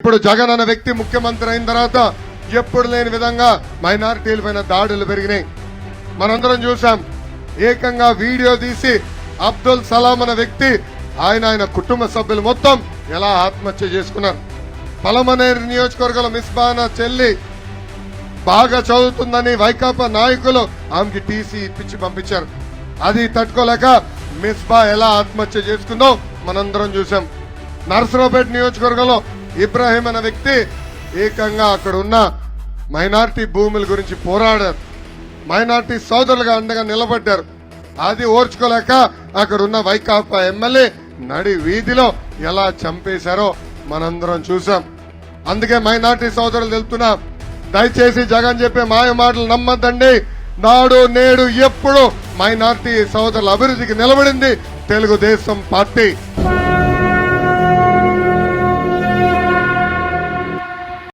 ఇప్పుడు జగన్ అనే వ్యక్తి ముఖ్యమంత్రి అయిన తర్వాత ఎప్పుడు లేని విధంగా మైనారిటీల పైన దాడులు పెరిగినాయి. మనందరం చూసాం ఏకంగా వీడియో తీసి అబ్దుల్ సలాం అనే వ్యక్తి ఆయన ఆయన కుటుంబ సభ్యులు మొత్తం ఎలా ఆత్మహత్య చేసుకున్నారు. పలమనేరు నియోజకవర్గంలో మిస్బానా చెల్లి బాగా చదువుతుందని వైకాపా నాయకులు ఆమెకి టీసీ ఇప్పించి పంపించారు. అది తట్టుకోలేక మిస్బా ఎలా ఆత్మహత్య చేసుకుందో మనందరం చూసాం నరసరావుపేట నియోజకవర్గంలో ఇబ్రాహీం అనే వ్యక్తి ఏకంగా అక్కడ ఉన్న మైనార్టీ భూముల గురించి పోరాడారు. మైనార్టీ సోదరులుగా అండగా నిలబడ్డారు. అది ఓర్చుకోలేక అక్కడ ఉన్న వైకాపా ఎమ్మెల్యే నడి వీధిలో ఎలా చంపేశారో మనందరం చూసాం అందుకే మైనార్టీ సోదరులు తెలుపుతున్నా దయచేసి జగన్ చెప్పే మాయ మాటలు నమ్మద్దండి. నాడు నేడు ఎప్పుడు మైనార్టీ సోదరుల అభివృద్ధికి నిలబడింది తెలుగుదేశం పార్టీ.